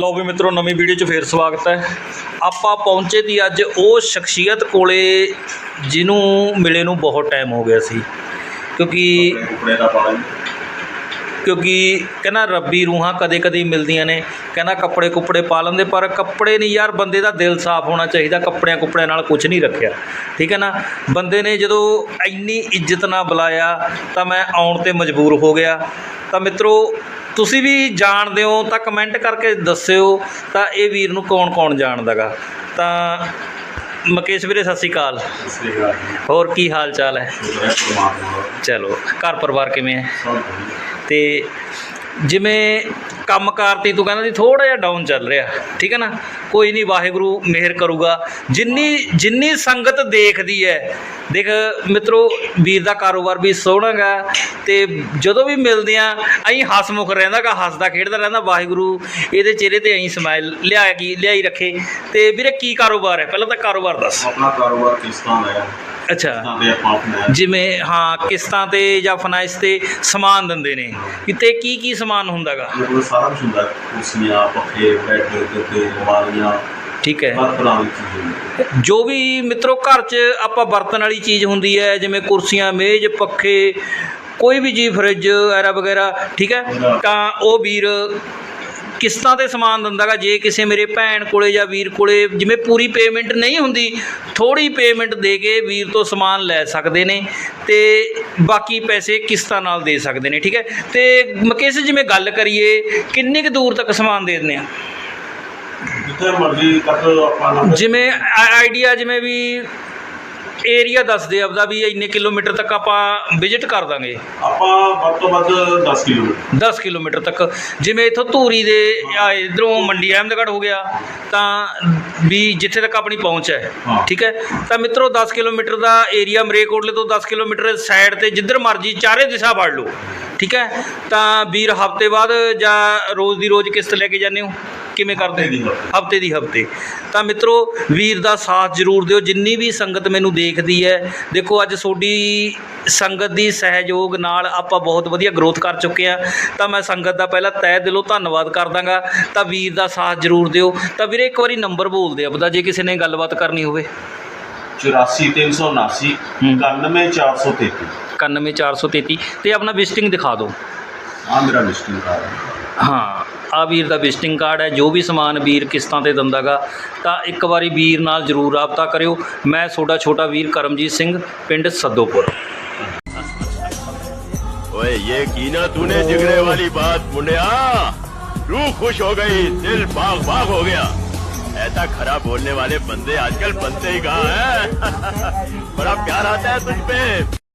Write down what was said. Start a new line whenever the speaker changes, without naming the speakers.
ਲਓ ਵੀ ਮਿੱਤਰੋ, ਨਵੀਂ ਵੀਡੀਓ 'ਚ ਫੇਰ ਸਵਾਗਤ ਹੈ। ਆਪਾਂ ਪਹੁੰਚੇ ਦੀ ਅੱਜ ਉਹ ਸ਼ਖਸੀਅਤ ਕੋਲੇ ਜਿਹਨੂੰ ਮਿਲੇ ਨੂੰ ਬਹੁਤ ਟਾਈਮ ਹੋ ਗਿਆ ਸੀ। ਕਿਉਂਕਿ ਕਿਉਂਕਿ ਕਹਿੰਦਾ ਰੱਬੀ ਰੂਹਾਂ ਕਦੇ ਕਦੇ ਮਿਲਦੀਆਂ ਨੇ। ਕਹਿੰਦਾ ਕੱਪੜੇ ਕੁੱਪੜੇ ਪਾ ਲੈਂਦੇ, ਪਰ ਕੱਪੜੇ ਨਹੀਂ ਯਾਰ, ਬੰਦੇ ਦਾ ਦਿਲ ਸਾਫ਼ ਹੋਣਾ ਚਾਹੀਦਾ ਕੱਪੜਿਆਂ ਕੁੱਪੜਿਆਂ ਨਾਲ ਕੁਝ ਨਹੀਂ ਰੱਖਿਆ। ਠੀਕ ਹੈ ਨਾ? ਬੰਦੇ ਨੇ ਜਦੋਂ ਇੰਨੀ ਇੱਜ਼ਤ ਨਾਲ ਬੁਲਾਇਆ, ਤਾਂ ਮੈਂ ਆਉਣ ਤੇ ਮਜਬੂਰ ਹੋ ਗਿਆ। ਤਾਂ ਮਿੱਤਰੋ ਤੁਸੀਂ ਵੀ ਜਾਣਦੇ ਹੋ ਤਾਂ ਕਮੈਂਟ ਕਰਕੇ ਦੱਸਿਓ ਤਾਂ ਇਹ ਵੀਰ ਨੂੰ ਕੌਣ ਕੌਣ ਜਾਣਦਾਗਾ। ਤਾਂ ਮੁਕੇਸ਼ ਵੀਰੇ ਸਤਿ ਸ਼੍ਰੀ ਅਕਾਲ। ਹੋਰ ਕੀ ਹਾਲ ਚਾਲ ਹੈ? ਚਲੋ ਘਰ ਪਰਿਵਾਰ ਕਿਵੇਂ ਹੈ। ਤੇ ਜਿਵੇਂ ਕੰਮਕਾਰ ਤੇ ਤੂੰ ਕਹਿੰਦਾ ਸੀ ਥੋੜਾ ਜਿਹਾ ਡਾਊਨ ਚੱਲ ਰਿਹਾ, ਠੀਕ ਹੈ ਨਾ? ਕੋਈ ਨਹੀਂ, ਵਾਹਿਗੁਰੂ ਮਿਹਰ ਕਰੂਗਾ। ਜਿੰਨੀ ਜਿੰਨੀ ਸੰਗਤ ਦੇਖਦੀ ਹੈ, ਦੇਖ ਮਿੱਤਰੋ, ਵੀਰ ਦਾ ਕਾਰੋਬਾਰ ਵੀ ਸੋਹਣਾ ਗਾ, ਤੇ ਜਦੋਂ ਵੀ ਮਿਲਦੇ ਆ ਐਂ ਹਸਮੁਖ ਰਹਿੰਦਾਗਾ ਹੱਸਦਾ ਖੇਡਦਾ ਰਹਿੰਦਾ, ਵਾਹਿਗੁਰੂ ਇਹਦੇ ਚਿਹਰੇ ਤੇ ਐਂ ਸਮਾਈਲ ਲਿਆ ਕੀ, ਲਿਆਈ ਰੱਖੇ। ਤੇ ਵੀਰੇ, ਕੀ ਕਾਰੋਬਾਰ ਹੈ? ਪਹਿਲਾਂ ਤਾਂ ਕਾਰੋਬਾਰ ਦੱਸ।
ਆਪਣਾ ਕਾਰੋਬਾਰ ਕਿਸ ਤਰ੍ਹਾਂ ਦਾ ਹੈ?
ਅੱਛਾ।
ਕਿਸ਼ਤਾਂ ਤੇ ਆਪਾਂ ਆਪਣਾ
ਜਿਵੇਂ ਹਾਂ ਕਿਸ਼ਤਾਂ ਤੇ ਜਾਂ ਫਾਈਨਾਂਸ ਤੇ ਸਮਾਨ ਦਿੰਦੇ ਨੇ। ਕਿਤੇ ਕੀ ਕੀ ਸਮਾਨ ਹੁੰਦਾਗਾ?
ਮੇਰੇ ਕੋਲ ਸਾਰਾ ਕੁਝ ਹੁੰਦਾ। ਕੁਰਸੀਆਂ ਪੱਖੇ ਬੈੱਡ ਗੱਦੇ ਅਲਮਾਰੀਆਂ।
ਠੀਕ ਹੈ।
ਹਰ ਤਰ੍ਹਾਂ ਦੀ ਚੀਜ਼ਾਂ
ਜੋ ਵੀ ਮਿੱਤਰੋ ਘਰ 'ਚ ਆਪਾਂ ਵਰਤਣ ਵਾਲੀ ਚੀਜ਼ ਹੁੰਦੀ ਹੈ ਜਿਵੇਂ ਕੁਰਸੀਆਂ ਮੇਜ਼ ਪੱਖੇ ਕੋਈ ਵੀ ਜੀ ਫਰਿੱਜ ਐਰਾ ਵਗੈਰਾ ਠੀਕ ਹੈ? ਤਾਂ ਉਹ ਵੀਰ ਕਿਸ਼ਤਾਂ ਤੇ ਸਮਾਨ ਦਿੰਦਾਗਾ ਜੇ ਕਿਸੇ ਮੇਰੇ ਭੈਣ ਕੋਲੇ ਜਾਂ ਵੀਰ ਕੋਲੇ ਜਿਵੇਂ ਪੂਰੀ ਪੇਮੈਂਟ ਨਹੀਂ ਹੁੰਦੀ ਥੋੜੀ ਪੇਮੈਂਟ ਦੇ ਕੇ ਵੀਰ ਤੋਂ ਸਮਾਨ ਲੈ ਸਕਦੇ ਨੇ ਤੇ ਬਾਕੀ ਪੈਸੇ ਕਿਸ਼ਤਾਂ ਨਾਲ ਦੇ ਸਕਦੇ ਨੇ ਠੀਕ ਹੈ? ਤੇ ਮਕੇਸ਼ ਜਿਵੇਂ ਗੱਲ ਕਰੀਏ ਕਿੰਨੀ ਕੁ ਦੂਰ ਤੱਕ ਸਮਾਨ ਦੇ ਦਿੰਦੇ ਆ?
ਜਿੱਥੇ ਮਰਜ਼ੀ ਤੱਕ ਆਪਾਂ ਨਾ
ਜਿਵੇਂ ਆਈਡੀਆ ਜਿਵੇਂ ਵੀ ਏਰੀਆ ਦੱਸਦੇ ਆਪਦਾ ਵੀ ਇੰਨੇ ਕਿਲੋਮੀਟਰ ਤੱਕ ਆਪਾਂ ਵਿਜ਼ਿਟ ਕਰ ਦਾਂਗੇ।
ਆਪਾਂ ਵੱਧ ਤੋਂ ਵੱਧ 10 ਕਿਲੋਮੀਟਰ।
10 ਕਿਲੋਮੀਟਰ ਤੱਕ। ਜਿਵੇਂ ਇਥੋਂ ਧੂਰੀ ਦੇ ਇਧਰੋਂ ਮੰਡੀ ਅਹਿਮਦਗੜ੍ਹ ਹੋ ਗਿਆ ਤਾਂ ਵੀ ਜਿੱਥੇ ਤੱਕ ਆਪਣੀ ਪਹੁੰਚ ਹੈ। ਠੀਕ ਹੈ? ਤਾਂ ਮਿੱਤਰੋ 10 ਕਿਲੋਮੀਟਰ ਦਾ ਏਰੀਆ ਮਰੇਕੋਟਲੇ ਤੋਂ 10 ਕਿਲੋਮੀਟਰ ਸਾਈਡ ਤੇ ਜਿੱਧਰ ਮਰਜ਼ੀ ਚਾਰੇ ਦਿਸ਼ਾ ਵੜ ਲਓ ਠੀਕ ਹੈ? ਤਾਂ ਵੀਰ ਹਫ਼ਤੇ ਬਾਅਦ ਜਾਂ ਰੋਜ਼ ਦੀ ਰੋਜ਼ ਕਿਸ਼ਤ ਲੈ ਕੇ ਜਾਂਦੇ ਹੋ? ਕਿਵੇਂ ਕਰਦੇ
ਹਫ਼ਤੇ ਦੀ ਹਫ਼ਤੇ।
ਦੀ ਤਾਂ ਮਿੱਤਰੋ ਵੀਰ ਦਾ ਸਾਥ ਜ਼ਰੂਰ ਦਿਓ। ਜਿੰਨੀ ਵੀ ਸੰਗਤ ਮੈਨੂੰ ਦੇਖਦੀ ਹੈ। ਦੇਖੋ ਅੱਜ ਤੁਹਾਡੀ ਸੰਗਤ ਦੀ ਸਹਿਯੋਗ ਨਾਲ ਆਪਾਂ ਬਹੁਤ ਵਧੀਆ ਗਰੋਥ ਕਰ ਚੁੱਕੇ ਆ ਤਾਂ ਮੈਂ ਸੰਗਤ ਦਾ ਪਹਿਲਾਂ ਤਹਿ ਦਿਲੋਂ ਧੰਨਵਾਦ ਕਰਦਾਗਾ। ਤਾਂ ਵੀਰ ਦਾ ਸਾਥ ਜ਼ਰੂਰ ਦਿਓ। ਤਾਂ ਵੀਰੇ ਇੱਕ ਵਾਰੀ ਨੰਬਰ ਬੋਲ ਦੇ ਆਪਦਾ ਜੇ ਕਿਸੇ ਨੇ ਗੱਲਬਾਤ ਕਰਨੀ ਹੋਵੇ।
84379
ਹੂੰ।
91433
91433 ਤੇ ਆਪਣਾ ਵਿਜ਼ਿਟਿੰਗ ਦਿਖਾ ਦਿਓ।
ਆ ਮੇਰਾ ਲਿਸਟਿੰਗ ਕਾਰਡ ਹੈ
ਹਾਂ। ਆ ਵੀਰ ਦਾ ਵਿਜ਼ਿਟਿੰਗ ਕਾਰਡ ਹੈ ਜੋ ਵੀ ਸਮਾਨ ਵੀਰ ਕਿਸ਼ਤਾਂ ਤੇ ਦਿੰਦਾਗਾ ਤਾਂ ਇੱਕ ਵਾਰੀ ਵੀਰ ਨਾਲ ਜ਼ਰੂਰ ਰਾਬਤਾ ਕਰਿਓ ਮੈਂ ਤੁਹਾਡਾ ਛੋਟਾ ਵੀਰ ਕਰਮਜੀਤ ਸਿੰਘ ਪਿੰਡ ਸੱਦੋਪੁਰ
ओए ये की ना तूने जिगरे वाली बात मुंडिया रूह खुश हो गई दिल बाग बाग हो गया ऐसा खरा बोलने वाले बंदे आजकल बनते ही कहाँ हैं बड़ा प्यार आता है तुझ पे